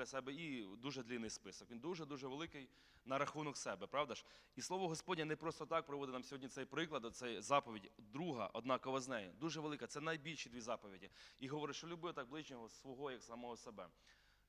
для себе і дуже длинний список. Він дуже-дуже великий на рахунок себе, правда ж? І слово Господнє не просто так проводить нам сьогодні цей приклад, цей заповідь, друга, однакова з нею. Дуже велика. Це найбільші дві заповіді. І говорить, що люби так ближнього свого, як самого себе.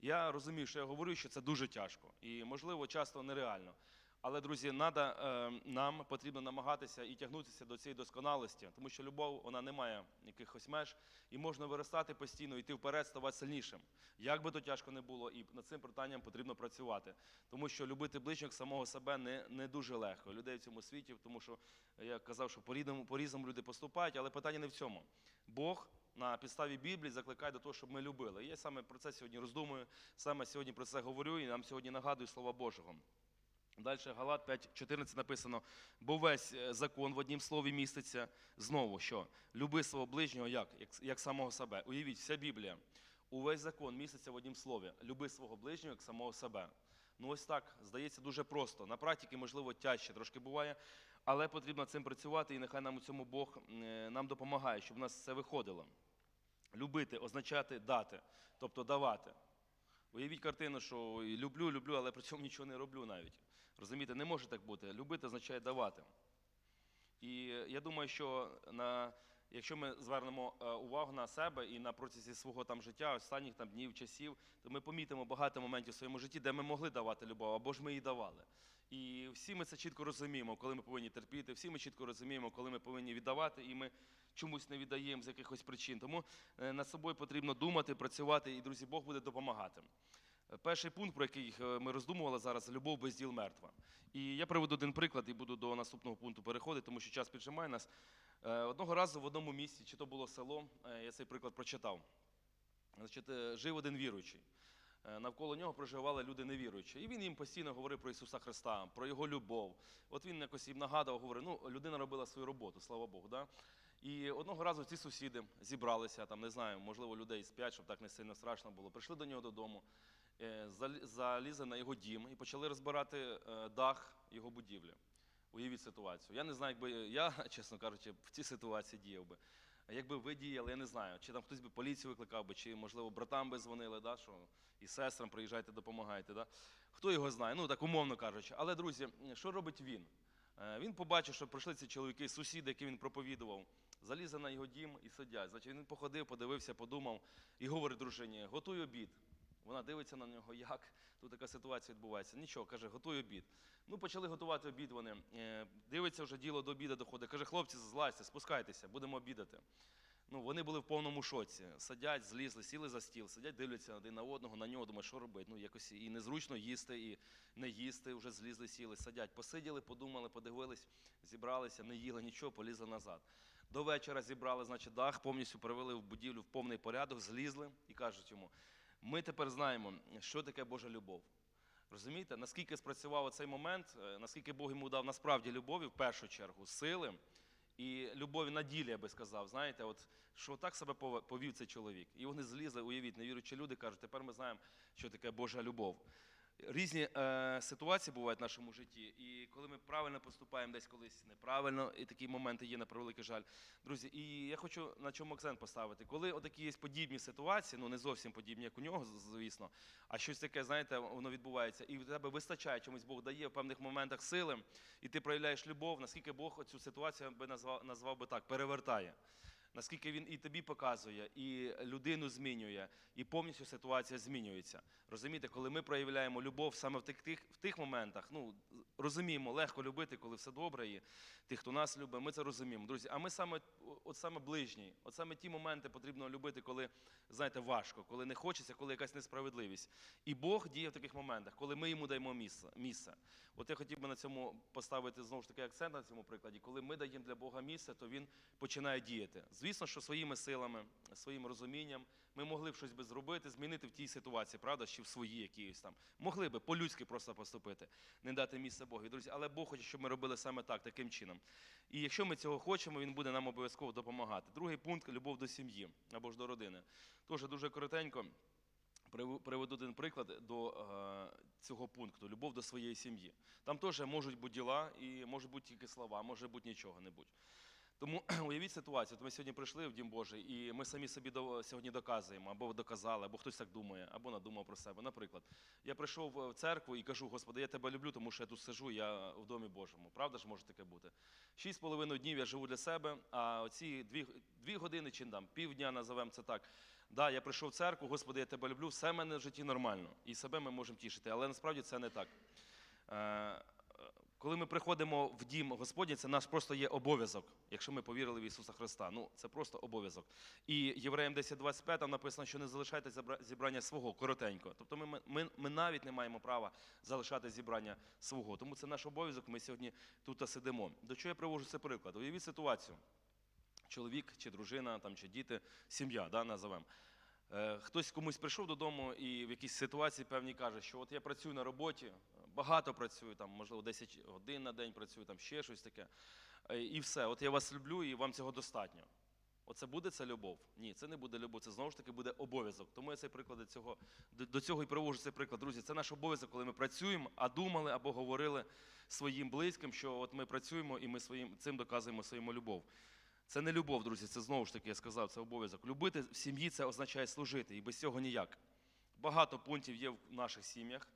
Я розумію, що я говорю, що це дуже тяжко і, можливо, часто нереально. Але, друзі, надо, е, нам потрібно намагатися і тягнутися до цієї досконалості, тому що любов вона не має якихось меж, і можна виростати постійно, йти вперед, ставати сильнішим. Як би то тяжко не було, і над цим питанням потрібно працювати. Тому що любити ближнього самого себе не, не дуже легко. Людей в цьому світі, тому що я казав, що по-різному, по-різному люди поступають, але питання не в цьому. Бог на підставі Біблії закликає до того, щоб ми любили. І я саме про це сьогодні роздумую, саме сьогодні про це говорю, і нам сьогодні нагадую Слова Божого. Далі Галат 5.14 написано, бо весь е, закон в однім слові міститься знову, що люби свого ближнього як? як? Самого себе. Уявіть, вся Біблія, увесь закон міститься в однім слові. Люби свого ближнього як самого себе. Ну ось так, здається, дуже просто. На практиці, можливо, тяжче трошки буває, але потрібно цим працювати, і нехай нам у цьому Бог е, нам допомагає, щоб у нас це виходило. Любити означати дати, тобто давати. Уявіть картину, що люблю, люблю, але при цьому нічого не роблю навіть. Розумієте, не може так бути. Любити означає давати. І я думаю, що на, якщо ми звернемо е, увагу на себе і на протязі свого там життя, останніх там днів, часів, то ми помітимо багато моментів в своєму житті, де ми могли давати любов, або ж ми її давали. І всі ми це чітко розуміємо, коли ми повинні терпіти, всі ми чітко розуміємо, коли ми повинні віддавати, і ми чомусь не віддаємо з якихось причин. Тому е, над собою потрібно думати, працювати, і, друзі, Бог буде допомагати. Перший пункт, про який е, ми роздумували зараз, любов без діл мертва. І я приведу один приклад і буду до наступного пункту переходити, тому що час піджимає нас. Е, Одного разу в одному місці, чи то було село, е, я цей приклад прочитав. Значить, жив один віруючий. Навколо нього проживали люди невіруючі. І він їм постійно говорив про Ісуса Христа, про Його любов. От він якось їм нагадував, говорив, ну, людина робила свою роботу, слава Богу. Да? І одного разу ці сусіди зібралися, там, не знаю, можливо, людей з п'ять, щоб так не сильно страшно було. Прийшли до нього додому, залізли на його дім і почали розбирати е, дах його будівлі. Уявіть ситуацію. Я не знаю, якби я, чесно кажучи, в цій ситуації діяв би. Якби ви діяли, я не знаю, чи там хтось би поліцію викликав би, чи, можливо, братам би дзвонили, да, що і сестрам приїжджайте, допомагайте. Да? Хто його знає, ну так умовно кажучи. Але, друзі, що робить він? Е, Він побачив, що прийшли ці чоловіки, сусіди, які він проповідував, залізли на його дім і сидять. Значить, він походив, подивився, подумав і говорить дружині: готуй обід. Вона дивиться на нього, як тут така ситуація відбувається. Нічого, каже, готуй обід. Ну, почали готувати обід вони. Е, Дивиться, вже діло до обіду доходить. Каже, хлопці, злазьте, спускайтеся, будемо обідати. Ну, вони були в повному шоці. Сидять, злізли, сіли за стіл, сидять, дивляться один на одного, на нього, думають, що робити. Ну, якось і незручно їсти, і не їсти, вже злізли, сіли, сидять. Посиділи, подумали, подивились, зібралися, не їли нічого, полізли назад. До вечора зібрали, значить, дах, повністю привели в будівлю в повний порядок, злізли і кажуть йому: ми тепер знаємо, що таке Божа любов. Розумієте, наскільки спрацював цей момент, е, наскільки Бог йому дав насправді любові в першу чергу, сили і любові на ділі, я би сказав. Знаєте, от що так себе пов- повів цей чоловік. І вони злізли, уявіть, невіруючі люди кажуть, тепер ми знаємо, що таке Божа любов. Різні е, ситуації бувають в нашому житті, і коли ми правильно поступаємо, десь колись неправильно, і такі моменти є на превеликий жаль. Друзі, і я хочу на чому акцент поставити. Коли отакі є подібні ситуації, ну не зовсім подібні, як у нього, звісно, а щось таке, знаєте, воно відбувається, і в тебе вистачає чомусь Бог дає в певних моментах сили, і ти проявляєш любов, наскільки Бог цю ситуацію би назвав, назвав би так, перевертає. Наскільки він і тобі показує, і людину змінює, і повністю ситуація змінюється. Розумієте, коли ми проявляємо любов саме в тих, тих, в тих моментах, ну розуміємо, легко любити, коли все добре, і тих, хто нас любить, ми це розуміємо. Друзі, а ми саме, от саме ближні, от саме ті моменти потрібно любити, коли, знаєте, важко, коли не хочеться, коли якась несправедливість. І Бог діє в таких моментах, коли ми йому даємо місце. От я хотів би на цьому поставити знову ж таки акцент на цьому прикладі. Коли ми даємо для Бога місце, то він починає діяти. Звісно, що своїми силами, своїм розумінням ми могли б щось би зробити, змінити в тій ситуації, правда, чи в своїй якійсь там. Могли би по-людськи просто поступити, не дати місце Богу. Друзі, але Бог хоче, щоб ми робили саме так, таким чином. І якщо ми цього хочемо, він буде нам обов'язково допомагати. Другий пункт любов до сім'ї або ж до родини. Теж дуже коротенько. Приведу один приклад до е, цього пункту любов до своєї сім'ї. Там теж можуть бути діла і можуть бути тільки слова, може бути нічого не будь. Тому уявіть ситуацію. От ми сьогодні прийшли в Дім Божий, і ми самі собі до- сьогодні доказуємо, або доказали, або хтось так думає, або надумав про себе. Наприклад, я прийшов в церкву і кажу, Господи, я тебе люблю, тому що я тут сижу, я в домі Божому. Правда ж може таке бути? Шість з половиною днів я живу для себе, а оці дві, дві години чи там півдня називаємо це так. Да, я прийшов в церкву, Господи, я тебе люблю, все в мене в житті нормально. І себе ми можемо тішити, але насправді це не так. Коли ми приходимо в дім Господній, це наш просто є обов'язок, якщо ми повірили в Ісуса Христа. Ну, це просто обов'язок. І Євреям 10.25 там написано, що не залишайте зібрання свого коротенько. Тобто ми, ми, ми навіть не маємо права залишати зібрання свого. Тому це наш обов'язок, ми сьогодні тут сидимо. До чого я привожу цей приклад? Уявіть ситуацію. Чоловік чи дружина, там, чи діти, сім'я, да, називаємо. Е, Хтось комусь прийшов додому і в якійсь ситуації певній каже, що от я працюю на роботі, багато працюю, там, можливо, 10 годин на день працюю, там ще щось таке. Е, І все, от я вас люблю, і вам цього достатньо. Оце буде це любов? Ні, це не буде любов, це знову ж таки буде обов'язок. Тому я цей приклад до цього, до, цього і привожу цей приклад. Друзі, це наш обов'язок, коли ми працюємо, а думали або говорили своїм близьким, що от ми працюємо і ми своїм цим доказуємо своєму любов. Це не любов, друзі, це знову ж таки, я сказав, це обов'язок. Любити в сім'ї це означає служити, і без цього ніяк. Багато пунктів є в наших сім'ях,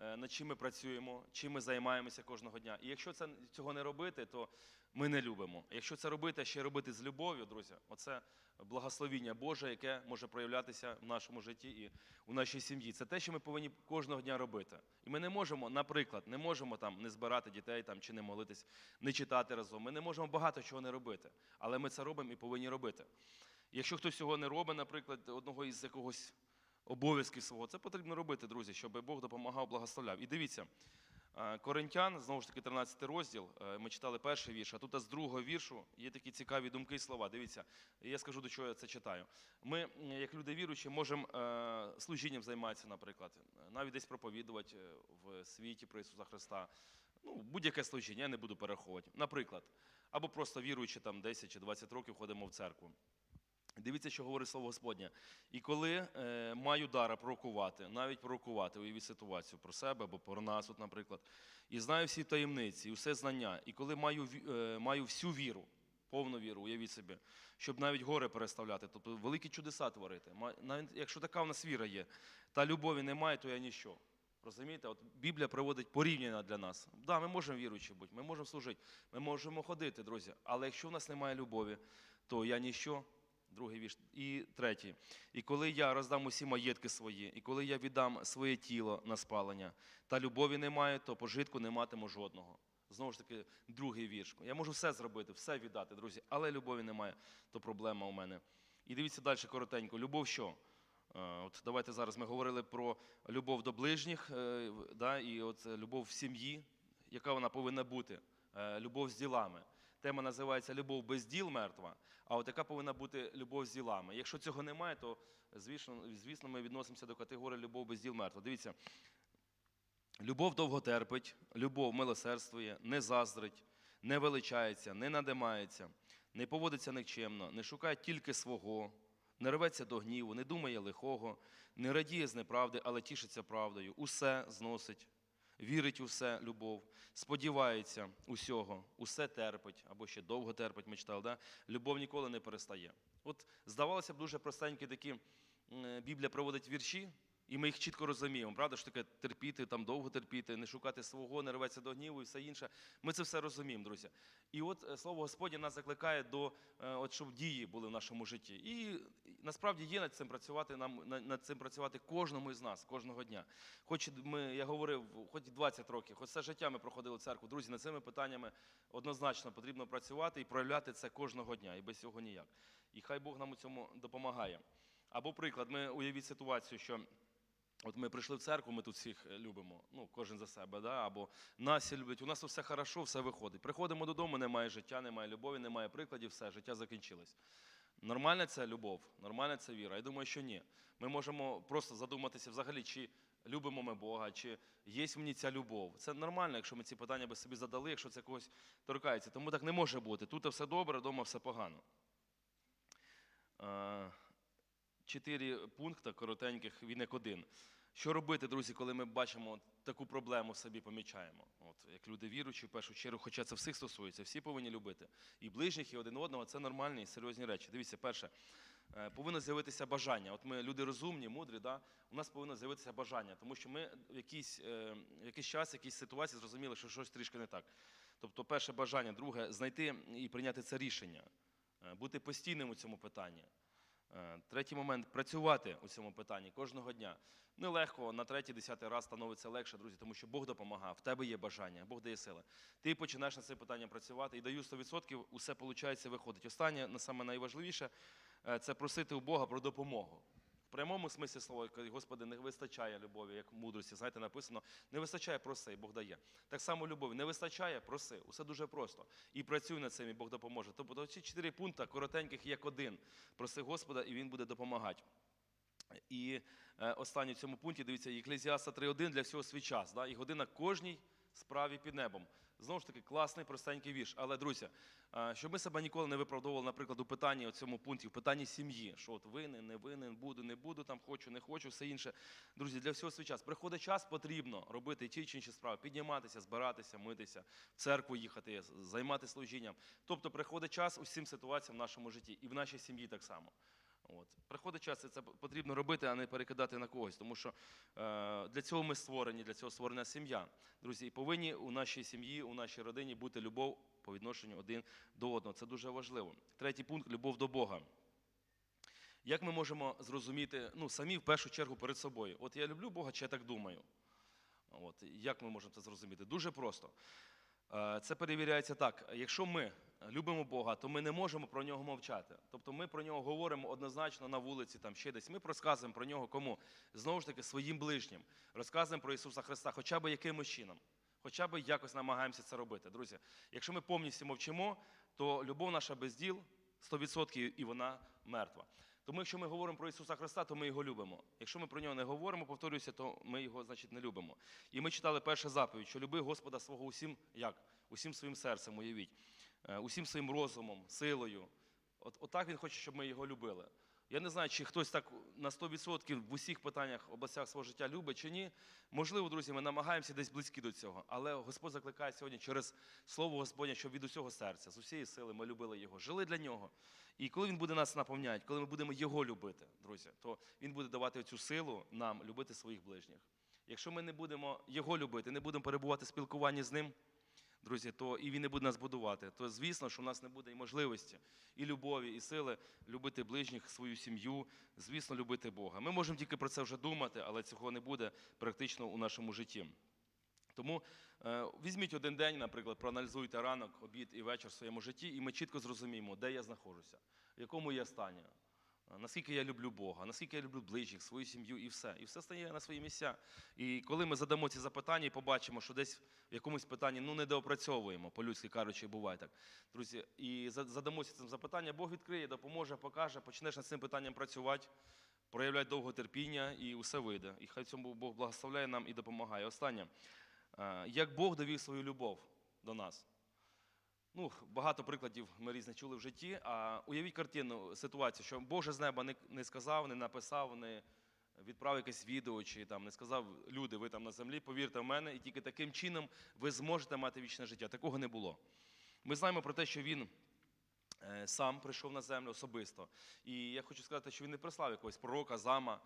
над чим ми працюємо, чим ми займаємося кожного дня. І якщо це, цього не робити, то ми не любимо. Якщо це робити, а ще робити з любов'ю, друзі, оце благословіння Боже, яке може проявлятися в нашому житті і у нашій сім'ї. Це те, що ми повинні кожного дня робити. І ми не можемо, наприклад, не можемо там не збирати дітей там, чи не молитись, не читати разом. Ми не можемо багато чого не робити. Але ми це робимо і повинні робити. Якщо хтось цього не робить, наприклад, одного із якогось обов'язків свого, це потрібно робити, друзі, щоб Бог допомагав, благословляв. І дивіться, е, Коринтян, знову ж таки, 13 розділ, е, ми читали перший вірш, а тут з другого віршу є такі цікаві думки і слова. Дивіться, я скажу, до чого я це читаю. Ми, як люди віруючі, можемо е, служінням займатися, наприклад, навіть десь проповідувати в світі про Ісуса Христа. Ну, будь-яке служіння, я не буду перераховувати. Наприклад, або просто віруючи там 10 чи 20 років ходимо в церкву. Дивіться, що говорить слово Господнє. І коли е, маю дара пророкувати, навіть пророкувати, уявіть ситуацію про себе або про нас, от, наприклад, і знаю всі таємниці, і все знання, і коли маю, е, маю всю віру, повну віру, уявіть собі, щоб навіть гори переставляти, тобто великі чудеса творити. Навіть якщо така в нас віра є, та любові немає, то я ніщо. Розумієте, от Біблія проводить порівняння для нас. Так, да, ми можемо віруючи бути, ми можемо служити, ми можемо ходити, друзі. Але якщо в нас немає любові, то я ніщо. Другий вірш. І третій. І коли я роздам усі маєтки свої, і коли я віддам своє тіло на спалення, та любові немає, то пожитку не матиму жодного. Знову ж таки, другий вірш. Я можу все зробити, все віддати, друзі, але любові немає, то проблема у мене. І дивіться далі коротенько. Любов що? Е, От давайте зараз ми говорили про любов до ближніх, е, да, і от е, любов в сім'ї, яка вона повинна бути, любов з ділами. Тема називається Любов без діл мертва. А от яка повинна бути любов з ділами? Якщо цього немає, то звісно, звісно ми відносимося до категорії любов без діл мертва. Дивіться, любов довго терпить, любов милосердствує, не заздрить, не величається, не надимається, не поводиться никчемно, не шукає тільки свого, не рветься до гніву, не думає лихого, не радіє з неправди, але тішиться правдою, усе зносить. Вірить у все, любов, сподівається усього, усе терпить, або ще довго терпить, ми читали, да? любов ніколи не перестає. От здавалося б, дуже простенькі такі Біблія проводить вірші, і ми їх чітко розуміємо, правда, що таке терпіти, там довго терпіти, не шукати свого, не рветься до гніву і все інше. Ми це все розуміємо, друзі. І от е, слово Господнє нас закликає до е, от, щоб дії були в нашому житті. І насправді є над цим працювати нам над цим працювати кожному із нас, кожного дня. Хоч ми, я говорив, хоч 20 років, хоч все життя ми проходили церкву. Друзі, над цими питаннями однозначно потрібно працювати і проявляти це кожного дня, і без цього ніяк. І хай Бог нам у цьому допомагає. Або приклад, ми уявіть ситуацію, що. От ми прийшли в церкву, ми тут всіх любимо, ну кожен за себе, да? або нас всі люблять, у нас все хорошо, все виходить. Приходимо додому, немає життя, немає любові, немає прикладів, все, життя закінчилось. Нормальна ця любов, нормальна це віра. Я думаю, що ні. Ми можемо просто задуматися взагалі, чи любимо ми Бога, чи є в мені ця любов. Це нормально, якщо ми ці питання би собі задали, якщо це когось торкається. Тому так не може бути. Тут все добре, вдома все погано. Е, Чотири пункти коротеньких, він як один. Що робити, друзі, коли ми бачимо таку проблему собі, помічаємо? От як люди віруючі, в першу чергу, хоча це всіх стосується, всі повинні любити і ближніх, і один одного. Це нормальні і серйозні речі. Дивіться, перше, е, повинно з'явитися бажання. От ми люди розумні, мудрі, да? у нас повинно з'явитися бажання, тому що ми в якийсь, е, в якийсь час, в якійсь ситуації зрозуміли, що щось трішки не так. Тобто, перше бажання, друге знайти і прийняти це рішення, е, бути постійним у цьому питанні. Е, Третій момент працювати у цьому питанні кожного дня. Нелегко на третій, десятий раз становиться легше, друзі, тому що Бог допомагає, в тебе є бажання, Бог дає сили. Ти починаєш на це питання працювати і даю 100%, усе виходить, виходить. Останнє, саме найважливіше, е, це просити у Бога про допомогу. Прямому смислі слова, Господи, не вистачає любові, як мудрості. Знаєте, написано, не вистачає, проси, Бог дає. Так само любові, не вистачає, проси. Усе дуже просто. І працюй над цим, і Бог допоможе. Тобто ці чотири пункти коротеньких як один. Проси Господа, і Він буде допомагати. І е, останній в цьому пункті, дивіться, Єклезіаста 3.1 для всього свій час. Да? І година кожній справі під небом. Знову ж таки, класний, простенький вірш. Але, друзі, щоб ми себе ніколи не виправдовували, наприклад, у питанні у цьому пункті, в питанні сім'ї, що от винен, не винен, буду, не буду, там хочу, не хочу, все інше. Друзі, для всього свій час. Приходить час, потрібно робити ті чи інші справи, підніматися, збиратися, митися, в церкву їхати, займати служінням. Тобто приходить час усім ситуаціям в нашому житті і в нашій сім'ї так само. От. Приходить час, і це потрібно робити, а не перекидати на когось. Тому що е, для цього ми створені, для цього створена сім'я. Друзі, і повинні у нашій сім'ї, у нашій родині бути любов по відношенню один до одного. Це дуже важливо. Третій пункт любов до Бога. Як ми можемо зрозуміти, ну, самі в першу чергу перед собою? От я люблю Бога, чи я так думаю? От, як ми можемо це зрозуміти? Дуже просто. Е, Це перевіряється так. Якщо ми любимо Бога, то ми не можемо про нього мовчати. Тобто ми про нього говоримо однозначно на вулиці, там ще десь. Ми розказуємо про нього кому? Знову ж таки, своїм ближнім. Розказуємо про Ісуса Христа, хоча б якимось чином. Хоча б якось намагаємося це робити. Друзі, якщо ми повністю мовчимо, то любов наша без діл 100% і вона мертва. Тому якщо ми говоримо про Ісуса Христа, то ми його любимо. Якщо ми про нього не говоримо, повторюся, то ми його, значить, не любимо. І ми читали першу заповідь, що люби Господа свого усім, як? Усім своїм серцем, уявіть, Е, усім своїм розумом, силою. От, отак він хоче, щоб ми його любили. Я не знаю, чи хтось так на 100% в усіх питаннях, областях свого життя любить чи ні. Можливо, друзі, ми намагаємося десь близькі до цього. Але Господь закликає сьогодні через Слово Господнє, щоб від усього серця, з усієї сили ми любили Його, жили для нього. І коли Він буде нас наповняти, коли ми будемо Його любити, друзі, то Він буде давати цю силу нам любити своїх ближніх. Якщо ми не будемо Його любити, не будемо перебувати в спілкуванні з ним, друзі, то і він не буде нас будувати, то звісно, що в нас не буде і можливості, і любові, і сили любити ближніх, свою сім'ю, звісно, любити Бога. Ми можемо тільки про це вже думати, але цього не буде практично у нашому житті. Тому е, візьміть один день, наприклад, проаналізуйте ранок, обід і вечір в своєму житті, і ми чітко зрозуміємо, де я знаходжуся, в якому я стані, наскільки я люблю Бога, наскільки я люблю ближніх, свою сім'ю і все. І все стає на свої місця. І коли ми задамо ці запитання і побачимо, що десь в якомусь питанні ну, недоопрацьовуємо, по-людськи кажучи, буває так. Друзі, і задамося цим запитанням, Бог відкриє, допоможе, покаже, почнеш над цим питанням працювати, проявляти довготерпіння, і усе вийде. І хай цьому Бог благословляє нам і допомагає. Останнє. Е, Як Бог довів свою любов до нас? Ну, багато прикладів ми різних чули в житті. А уявіть картину, ситуацію, що Бог же з неба не, не сказав, не написав, не відправив якесь відео, чи там не сказав люди, ви там на землі, повірте в мене, і тільки таким чином ви зможете мати вічне життя. Такого не було. Ми знаємо про те, що він е, сам прийшов на землю особисто. І я хочу сказати, що він не прислав якогось пророка, зама,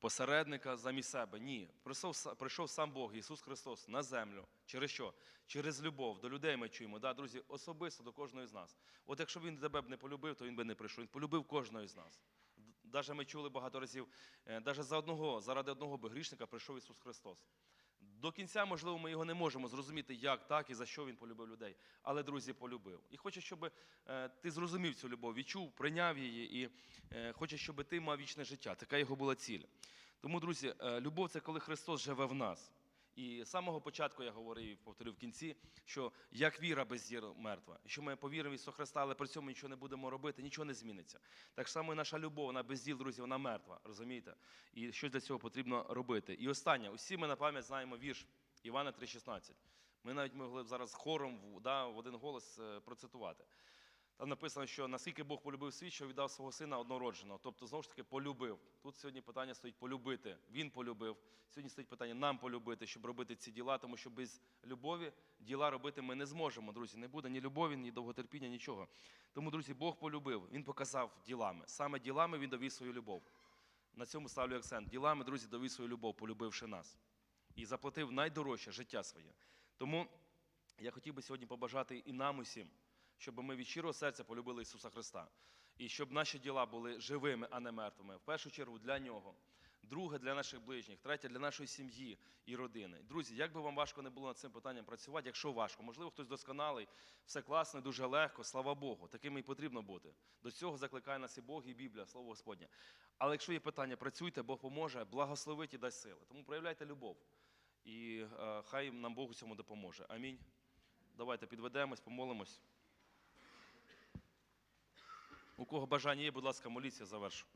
посередника замість себе. Ні. Прийшов, прийшов сам Бог, Ісус Христос, на землю. Через що? Через любов. До людей ми чуємо, да, друзі, особисто до кожного з нас. От якщо він тебе б не полюбив, то він би не прийшов. Він полюбив кожного з нас. Навіть ми чули багато разів, навіть за одного, заради одного би грішника прийшов Ісус Христос. До кінця, можливо, ми його не можемо зрозуміти, як так і за що він полюбив людей. Але, друзі, полюбив. І хоче, щоб е, ти зрозумів цю любов, відчув, прийняв її, і е, хоче, щоб ти мав вічне життя. Така його була ціль. Тому, друзі, е, любов це коли Христос живе в нас. І з самого початку я говорив і повторив в кінці, що як віра без діл мертва. Якщо ми повіримо в Ісуса Христа, але при цьому нічого не будемо робити, нічого не зміниться. Так само і наша любов, вона без діл, друзі, вона мертва. Розумієте? І що для цього потрібно робити. І останнє, усі ми на пам'ять знаємо вірш Івана 3,16. Ми навіть могли б зараз хором да, в один голос е, процитувати. Там написано, що наскільки Бог полюбив світ, що віддав свого сина однородженого. Тобто, знову ж таки, полюбив. Тут сьогодні питання стоїть полюбити. Він полюбив. Сьогодні стоїть питання нам полюбити, щоб робити ці діла, тому що без любові діла робити ми не зможемо, друзі. Не буде ні любові, ні довготерпіння, нічого. Тому, друзі, Бог полюбив. Він показав ділами. Саме ділами він довів свою любов. На цьому ставлю акцент. Ділами, друзі, довів свою любов, полюбивши нас. І заплатив найдорожче життя своє. Тому я хотів би сьогодні побажати і нам усім, щоб ми від щирого серця полюбили Ісуса Христа. І щоб наші діла були живими, а не мертвими. В першу чергу для Нього. Друге для наших ближніх, третє для нашої сім'ї і родини. Друзі, як би вам важко не було над цим питанням працювати, якщо важко, можливо, хтось досконалий, все класно, дуже легко, слава Богу, таким і потрібно бути. До цього закликає нас і Бог, і Біблія, Слово Господнє. Але якщо є питання, працюйте, Бог поможе, благословить і дасть сили. Тому проявляйте любов. І е, хай нам Бог у цьому допоможе. Амінь. Давайте підведемось, помолимось. У кого бажання є, будь ласка, моліться, завершу.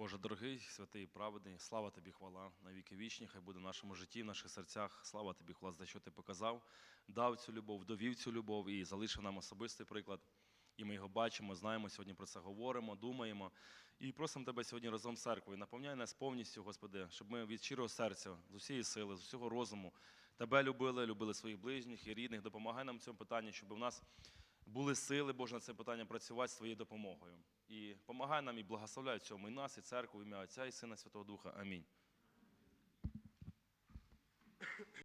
Боже, дорогий, святий, і праведний, слава тобі, хвала на віки вічні, хай буде в нашому житті, в наших серцях. Слава тобі, хвала, за що ти показав, дав цю любов, довів цю любов і залишив нам особистий приклад. І ми його бачимо, знаємо, сьогодні про це говоримо, думаємо. І просимо тебе сьогодні разом з церквою. Наповняй нас повністю, Господи, щоб ми від щирого серця, з усієї сили, з усього розуму тебе любили, любили своїх ближніх і рідних. Допомагай нам в цьому питанні, щоб у нас були сили, Боже, на це питання працювати з твоєю допомогою. І помагай нам і благословляй в цьому і нас, і церкву, в ім'я Отця і Сина Святого Духа. Амінь.